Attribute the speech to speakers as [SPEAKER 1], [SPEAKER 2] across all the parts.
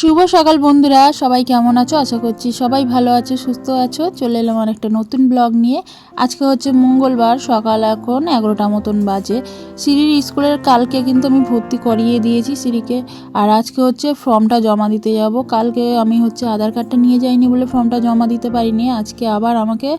[SPEAKER 1] শুভ সকাল বন্ধুরা, সবাই কেমন আছো? আশা করছি সবাই ভালো আছো, সুস্থ আছো। চলে এলাম একটা নতুন ব্লগ নিয়ে। আজকে হচ্ছে মঙ্গলবার, সকাল এখন এগারোটা মতন বাজে। সিঁড়ির স্কুলের কালকে কিন্তু আমি ভর্তি করিয়ে দিয়েছি সিঁড়িকে। আর আজকে হচ্ছে ফর্মটা জমা দিতে যাব। কালকে আমি হচ্ছে আধার কার্ডটা নিয়ে যাইনি বলে ফর্মটা জমা দিতে পারিনি। আজকে আবার আমাকে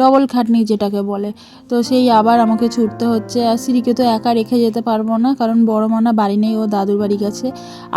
[SPEAKER 1] ডবল খাটনি যেটাকে বলে। তো সেই আবার আমাকে ছুটতে হচ্ছে। আর সিঁড়িকে তো একা রেখে যেতে পারব না, কারণ বড় মানা বাড়ি নেই ও দাদুর বাড়ি গেছে।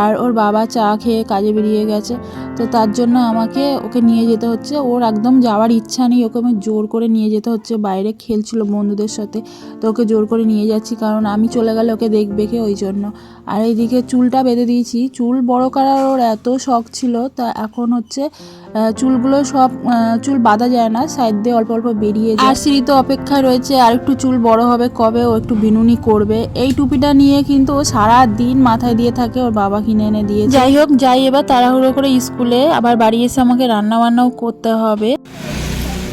[SPEAKER 1] আর ওর বাবা চা খেয়ে কাজে বেরিয়ে গেছে। তো তার জন্য আমাকে ওকে নিয়ে যেতে হচ্ছে। ওর একদম যাওয়ার ইচ্ছা নেই। ওকে আমি জোর করে নিয়ে যেতে হচ্ছে। বাইরে খেলছিল বন্ধুদের সাথে। তো ওকে জোর করে নিয়ে যাচ্ছি কারণ আমি চলে গেলে ওকে দেখবে কে ওই জন্য। আর এইদিকে চুলটা বেঁধে দিয়েছি। চুল বড় করার ওর এত শখ ছিল। তা এখন হচ্ছে চুলগুলো সব চুল বাঁধা যায় না সাইড দিয়ে অল্প অল্প বেরিয়ে যায়। আর সিঁড়ি তো অপেক্ষায় রয়েছে আর একটু চুল বড় হবে কবে ও একটু বিনুনি করবে। এই টুপিটা নিয়ে কিন্তু ও সারা দিন মাথায় দিয়ে থাকে ওর বাবা কিনে এনে দিয়ে যাই হোক যাই এবার তাড়াহুড়ো করে স্কুলে আবার বাড়ি এসে আমাকে রান্না বান্নাও করতে হবে।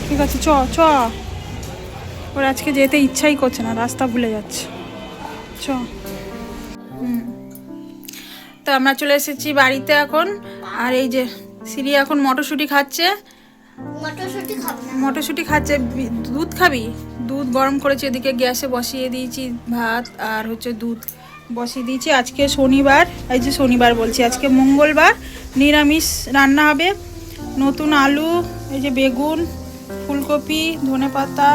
[SPEAKER 2] ঠিক আছে চ চ। ওর আজকে যেতে ইচ্ছাই করছে না রাস্তা ভুলে যাচ্ছে। চ। তো আমরা চলে এসেছি বাড়িতে এখন। আর এই যে সিরি এখন মটরশুঁটি খাচ্ছে।
[SPEAKER 3] মটরশুঁটি খাব
[SPEAKER 2] মটরশুঁটি খাচ্ছে। দুধ খাবি? দুধ গরম করেছি এদিকে গ্যাসে বসিয়ে দিয়েছি ভাত আর হচ্ছে দুধ বসিয়ে দিয়েছি। আজকে শনিবার এই যে শনিবার বলছি আজকে মঙ্গলবার নিরামিষ রান্না হবে। নতুন আলু এই যে বেগুন ফুলকপি ধনেপাতা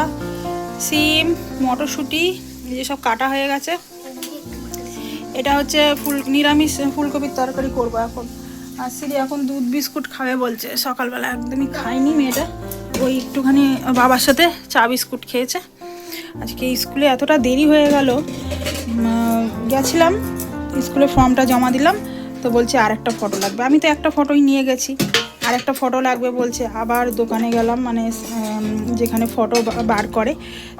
[SPEAKER 2] সিম মটরশুঁটি এই যে সব কাটা হয়ে গেছে। এটা হচ্ছে ফুল নিরামিষ ফুলকপির তরকারি করব এখন। আর সিরি এখন দুধ বিস্কুট খাবে বলছে। সকালবেলা একদমই খায়নি মেয়েটা। ওই একটুখানি বাবার সাথে চা বিস্কুট খেয়েছে। আজকে স্কুলে এতটা দেরি হয়ে গেল গেছিলাম, স্কুলে ফর্মটা জমা দিলাম, তো বলছে আর একটা ফটো লাগবে। আমি তো একটা ফটোই নিয়ে গেছি। আর একটা ফটো লাগবে বলছে। আবার দোকানে গেলাম মানে যেখানে ফটো বার করে,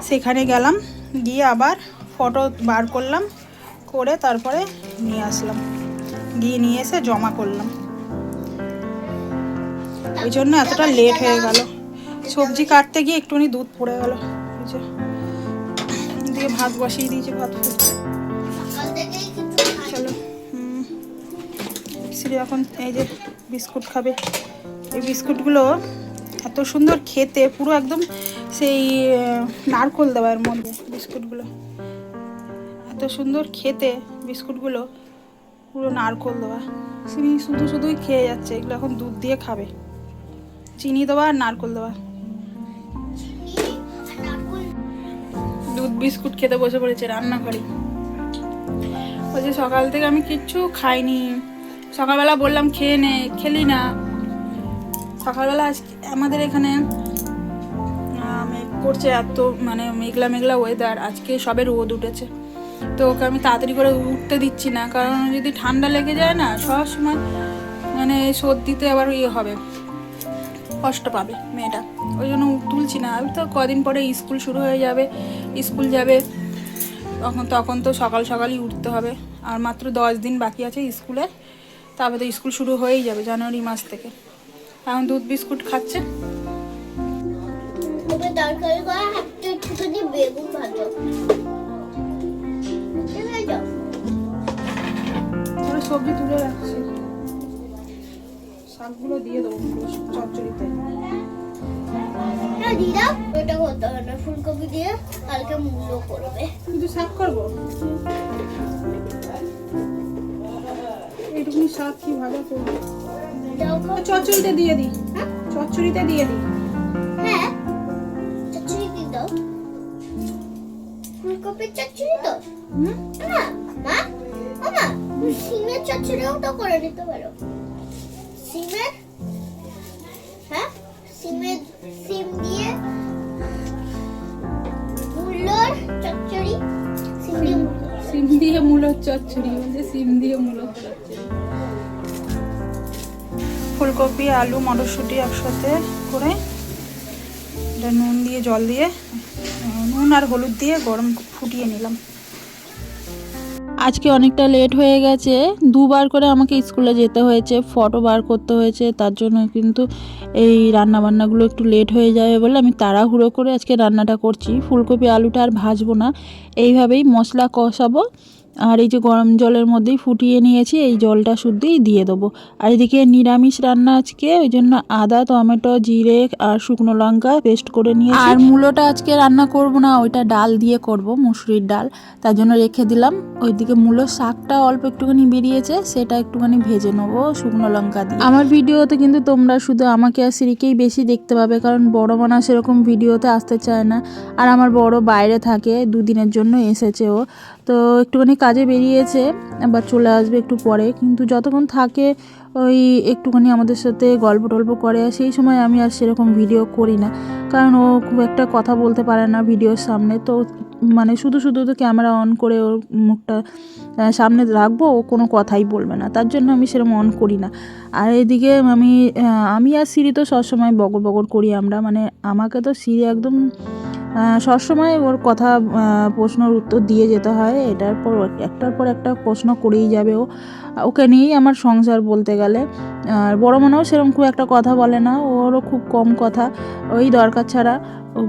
[SPEAKER 2] সেখানে গেলাম, গিয়ে আবার ফটো বার করলাম, করে তারপরে নিয়ে আসলাম। গিয়ে নিয়ে এসে জমা করলাম। ওই জন্য এতটা লেট হয়ে গেল। সবজি কাটতে গিয়ে একটুখানি দুধ পড়ে গেল। দিয়ে ভাত বসিয়ে দিয়েছি ভাত। চলো, হুম। এখন এই যে বিস্কুট খাবে। এই বিস্কুটগুলো এত সুন্দর খেতে, পুরো একদম সেই নারকোল দেওয়া এর মধ্যে বিস্কুটগুলো। এত সুন্দর খেতে বিস্কুটগুলো, পুরো নারকোল দেওয়া। শ্রী শুধু শুধুই খেয়ে যাচ্ছে, এগুলো এখন দুধ দিয়ে খাবে। চিনি দেওয়া আর নারকোল দেওয়া দুধ, বিস্কুট খেতে বসে পড়েছে রান্নাঘরে। বলছে, সকাল থেকে আমি কিচ্ছু খাইনি। সকালবেলা বললাম, খেয়ে নে, খেলি না। সকালবেলা আজকে আমাদের এখানে করছে এত মানে মেঘলা মেঘলা ওয়েদার আজকে সবে রোদ উঠেছে। তো ওকে আমি তাড়াতাড়ি করে উঠতে দিচ্ছি না, কারণ যদি ঠান্ডা লেগে যায় না, সব সময় মানে সর্দিতে আবার ইয়ে হবে। কষ্ট পাবে মেয়েটা। ওই জন্য তুলছি না। আমি তো কদিন পরে স্কুল শুরু হয়ে যাবে স্কুল যাবে। তখন তখন তো সকাল সকালই উঠতে হবে। আর মাত্র দশ দিন বাকি আছে স্কুলে। তারপরে তো স্কুল শুরু হয়েই যাবে জানুয়ারি মাস থেকে। এখন দুধ বিস্কুট খাচ্ছে। সবজি তুলে রাখছি। শাকগুলো দিয়ে দেবো।
[SPEAKER 3] দিদা ওটা করতে হবে না ফুলকপি দিয়ে কালকে মূল্য করবে।
[SPEAKER 2] শুধু শাক করব? এইটুকুনি শাক কি ভাজা করব? চচ্চড়িতে দিয়ে দিই
[SPEAKER 3] হ্যাঁ?
[SPEAKER 2] চচ্চড়িতে দিয়ে দিই।
[SPEAKER 3] হ্যাঁ চচ্চড়ি দাও। ফুলকপির চচ্চড়ি তো? না মা মামা সিমের চচ্চড়িও তো করে নিতে পারো। সিমের হ্যাঁ? সিমের সিম দিয়ে মূলক চচ্চড়ি
[SPEAKER 2] বলছে সিম দিয়ে মূলক চচ্চড়ি ফুলকপি, আলু, মটরশুঁটি একসাথে করে এটা নুন দিয়ে, জল দিয়ে, নুন আর হলুদ দিয়ে গরম ফুটিয়ে নিলাম।
[SPEAKER 1] আজকে অনেকটা লেট হয়ে গেছে। দুবার করে আমাকে স্কুলে যেতে হয়েছে ফটো বার করতে হয়েছে, তার জন্য কিন্তু এই রান্না বান্নাগুলো একটু লেট হয়ে যাবে বলে আমি তাড়াহুড়ো করে আজকে রান্নাটা করছি। ফুলকপি, আলুটা আর ভাজবো না। এইভাবেই মশলা কষাবো। আর এই যে গরম জলের মধ্যেই ফুটিয়ে নিয়েছি এই জলটা শুদ্ধই দিয়ে দেবো। আর এদিকে নিরামিষ রান্না আজকে ওই জন্য আদা টমেটো জিরে আর শুকনো লঙ্কা পেস্ট করে নিয়ে আর মূলোটা আজকে রান্না করব না ওইটা ডাল দিয়ে করব মুসুরির ডাল। তার জন্য রেখে দিলাম। ওইদিকে মূলো শাকটা অল্প একটুখানি বেরিয়েছে সেটা একটুখানি ভেজে নেব শুকনো লঙ্কা দিয়ে। আমার ভিডিওতে কিন্তু তোমরা শুধু আমাকে আর সিরিকেই বেশি দেখতে পাবে কারণ বড় মানা সেরকম ভিডিওতে আসতে চায় না। আর আমার বড় বাইরে থাকে দুদিনের জন্য এসেছে ও। তো একটুখানি কাজে বেরিয়েছে, আবার চলে আসবে একটু পরে। কিন্তু যতক্ষণ থাকে, ওই একটুখানি আমাদের সাথে গল্প টল্প করে, সেই সময় আমি আর সেরকম ভিডিও করি না। কারণ ও খুব একটা কথা বলতে পারে না ভিডিওর সামনে। তো মানে শুধু শুধু তো ক্যামেরা অন করে ওর মুখটা সামনে রাখব, ও কোনো কথাই বলবে না। তার জন্য আমি সেরকম অন করি না। আর এদিকে আমি আমি আর সিঁড়ি তো সবসময় বগর বগর করি আমরা। মানে আমাকে তো সিঁড়ি একদম সবসময় ওর কথা প্রশ্নর উত্তর দিয়ে যেতে হয়। এটার পর একটার পর একটা প্রশ্ন করেই যাবে ও। ওকে নিয়েই আমার সংসার বলতে গেলে। আর বড় মনেও সেরকম খুব একটা কথা বলে না। ওরও খুব কম কথা। ওই দরকার ছাড়া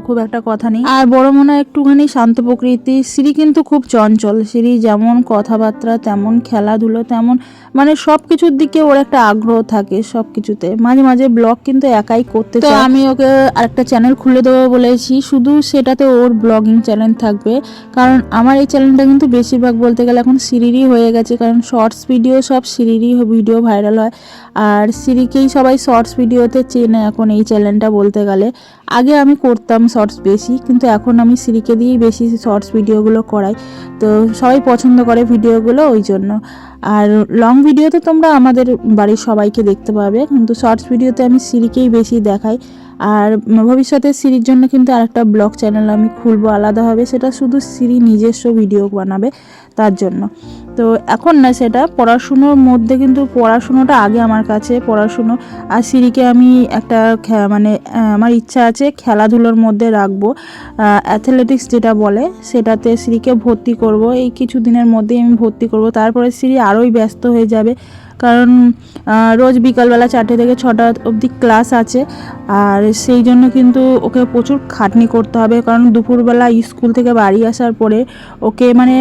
[SPEAKER 1] খুব একটা কথা নেই। আর বড় মনে একটুখানি শান্ত প্রকৃতি। সিঁড়ি কিন্তু খুব চঞ্চল। সিঁড়ি যেমন কথাবার্তা তেমন খেলাধুলো তেমন মানে সব কিছুর দিকে ওর একটা আগ্রহ থাকে সব কিছুতে মাঝে মাঝে ব্লগ কিন্তু একাই করতে তো আমি ওকে আরেকটা চ্যানেল খুলে দেবো বলেছি। শুধু সেটাতে ওর ব্লগিং চ্যানেল থাকবে। কারণ আমার এই চ্যানেলটা কিন্তু বেশিরভাগ বলতে গেলে এখন সিঁড়িরই হয়ে গেছে। কারণ শর্টস ভিডিও সব সিঁড়িরই ভিডিও ভাইরাল হয়। আর সিঁড়িকেই সবাই শর্টস ভিডিওতে চেনে এখন এই চ্যানেলটা বলতে গেলে। আগে আমি করতাম। শর্টস বেশি, কিন্তু এখন আমি সিরিকে দিয়েই বেশি শর্টস ভিডিওগুলো করাই। তো সবাই পছন্দ করে ভিডিওগুলো ওই জন্য। আর লং ভিডিওতে তোমরা আমাদের বাড়ির সবাইকে দেখতে পাবে, কিন্তু শর্টস ভিডিওতে আমি সিরিকেই বেশি দেখাই। আর ভবিষ্যতে সিঁড়ির জন্য কিন্তু আরেকটা ব্লগ চ্যানেল আমি খুলবো আলাদাভাবে। সেটা শুধু সিরি নিজস্ব ভিডিও বানাবে তার জন্য। তো এখন না সেটা পড়াশুনোর মধ্যে কিন্তু পড়াশুনোটা আগে আমার কাছে পড়াশুনো। আর সিঁড়িকে আমি একটা মানে আমার ইচ্ছা আছে খেলাধুলোর মধ্যে রাখব। অ্যাথলেটিক্স যেটা বলে সেটাতে সিঁড়িকে ভর্তি করব। এই কিছু দিনের মধ্যেই আমি ভর্তি করব। তারপরে সিঁড়ি আরোই ব্যস্ত হয়ে যাবে। কারণ রোজ বিকালবেলা চারটে থেকে ছটা অবধি ক্লাস আছে। আর সেই জন্য কিন্তু ওকে প্রচুর খাটনি করতে হবে। কারণ দুপুরবেলা স্কুল থেকে বাড়ি আসার পরে ওকে মানে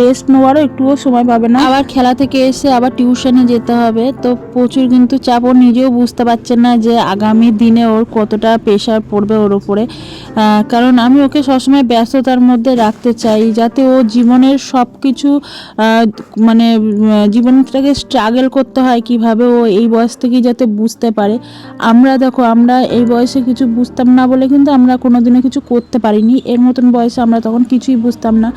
[SPEAKER 1] রেস্ট নেওয়ারও একটুও সময় পাবে না। আবার খেলা থেকে এসে আবার টিউশনে যেতে হবে। তো প্রচুর কিন্তু চাপ। ও নিজেও বুঝতে পারছে না যে আগামী দিনে ওর কতটা প্রেশার পড়বে ওর ওপরে কারণ আমি ওকে সবসময় ব্যস্ততার মধ্যে রাখতে চাই যাতে ও জীবনের সব কিছু মানে জীবনটাকে স্ট্রাগল করতে হয়, কীভাবে ও এই বয়স থেকেই যাতে বুঝতে পারে। আমরা দেখো, আমরা এই বয়সে কিছু বুঝতাম না বলে কিন্তু আমরা কোনোদিনও কিছু করতে পারিনি। এর মতন বয়সে আমরা তখন কিছুই বুঝতাম না।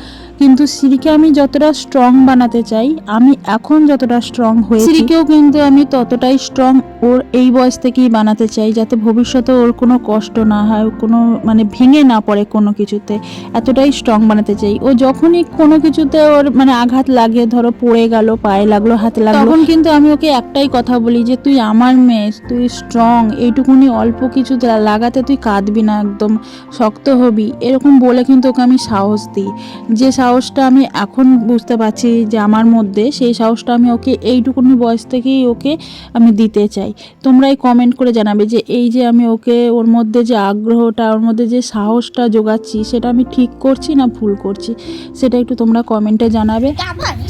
[SPEAKER 1] কিন্তু সিরিকে আমি যতটা স্ট্রং বানাতে চাই আমি এখন যতটা স্ট্রং হয়ে সিরিকেও কিন্তু আমি ততটাই স্ট্রং ওর এই বয়স থেকেই বানাতে চাই যাতে ভবিষ্যতে ওর কোনো কষ্ট না হয় কোনো মানে ভেঙে না পড়ে কোনো কিছুতে এতটাই স্ট্রং বানাতে চাই। ও যখনই কোনো কিছুতে ওর মানে আঘাত লাগে ধরো পড়ে গেল পায়ে লাগল হাতে লাগল তখন কিন্তু আমি ওকে একটাই কথা বলি যে তুই আমার মেয়ে তুই স্ট্রং এইটুকুনি অল্প কিছু লাগাতে তুই কাঁদবি না একদম শক্ত হবি। এরকম বলে কিন্তু ওকে আমি সাহস দিই। যে সাহসটা আমি এখন বুঝতে পারছি যে আমার মধ্যে সেই সাহসটা আমি ওকে এইটুকুনি বয়স থেকেই ওকে আমি দিতে চাই। তোমরাই কমেন্ট করে জানাবে যে এই যে আমি ওকে ওর মধ্যে যে আগ্রহটা, ওর মধ্যে যে সাহসটা যোগাচ্ছি, সেটা আমি ঠিক করছি না ভুল করছি? সেটা একটু তোমরা কমেন্টে জানাবে।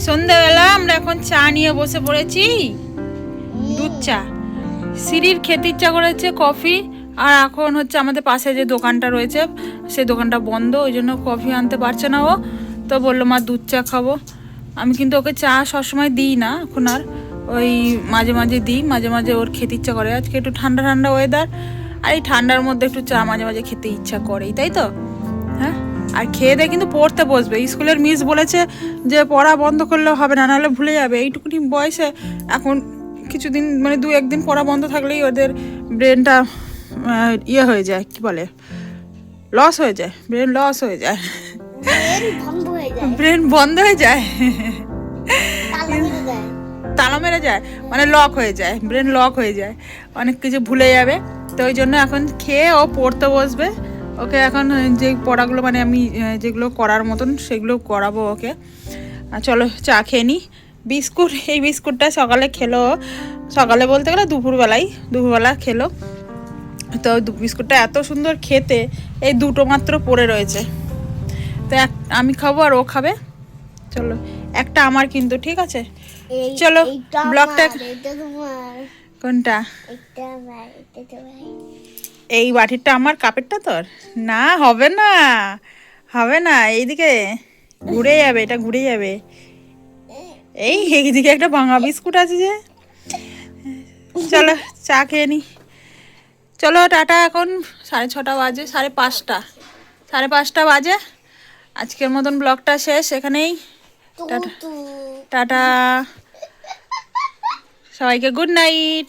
[SPEAKER 2] সন্ধ্যাবেলা আমরা এখন চা নিয়ে বসে পড়েছি। দুধ চা। সিঁড়ির খেতে ইচ্ছা করেছে, কফি। আর এখন হচ্ছে আমাদের পাশে যে দোকানটা রয়েছে সেই দোকানটা বন্ধ, ওই জন্য কফি আনতে পারছে না ও। তো বলল, মা, দুধ চা খাব। আমি কিন্তু ওকে চা সবসময় দিই না এখন আর। ওই মাঝে মাঝে দিই, মাঝে মাঝে ওর খেতে ইচ্ছা করে। আজকে একটু ঠান্ডা ঠান্ডা ওয়েদার আর এই ঠান্ডার মধ্যে একটু চা মাঝে মাঝে খেতে ইচ্ছা করেই, তাই তো? হ্যাঁ? আর খেয়ে দিয়ে কিন্তু পড়তে বসবে। স্কুলের মিস বলেছে যে, পড়া বন্ধ করলে হবে না, নাহলে ভুলে যাবে। এইটুকুনি বয়সে এখন কিছুদিন মানে দু একদিন পড়া বন্ধ থাকলেই ওদের ব্রেনটা ইয়ে হয়ে যায়, কি বলে? লস হয়ে যায় ব্রেন লস হয়ে যায়। ব্রেন বন্ধ হয়ে যায়।
[SPEAKER 3] তালা মেরে
[SPEAKER 2] যায়। মানে লক হয়ে যায় ব্রেন লক হয়ে যায় অনেক কিছু ভুলে যাবে। তো ওই জন্য এখন খেয়ে ও পড়তে বসবে। ওকে এখন যে পড়াগুলো মানে আমি যেগুলো করার মতন সেগুলো করাবো ওকে। চলো চা খেয়ে নিই বিস্কুট এই বিস্কুটটা সকালে খেলো। সকালে বলতে গেলে দুপুরবেলায় দুপুরবেলা খেলো। তো দু- বিস্কুটটা এত সুন্দর খেতে এই দুটো মাত্র পড়ে রয়েছে। তো এক আমি খাব আর ও খাবে। চলো একটা আমার কিন্তু ঠিক আছে? চলো, ব্লগটা-
[SPEAKER 3] তোমার।
[SPEAKER 2] কোনটা? এই বাটিরটা আমার কাপেরটা তোর? না হবে না। হবে না এইদিকে ঘুরে যাবে এটা ঘুরে যাবে। এই এইদিকে একটা ভাঙা বিস্কুট আছে যে। চলো চা খেয়ে নি। চলো টাটা এখন। সাড়ে ছটা বাজে সাড়ে পাঁচটা। সাড়ে পাঁচটা বাজে। আজকের মতন ব্লগটা শেষ এখানেই। টাটা। টাটা। সবাইকে গুড নাইট।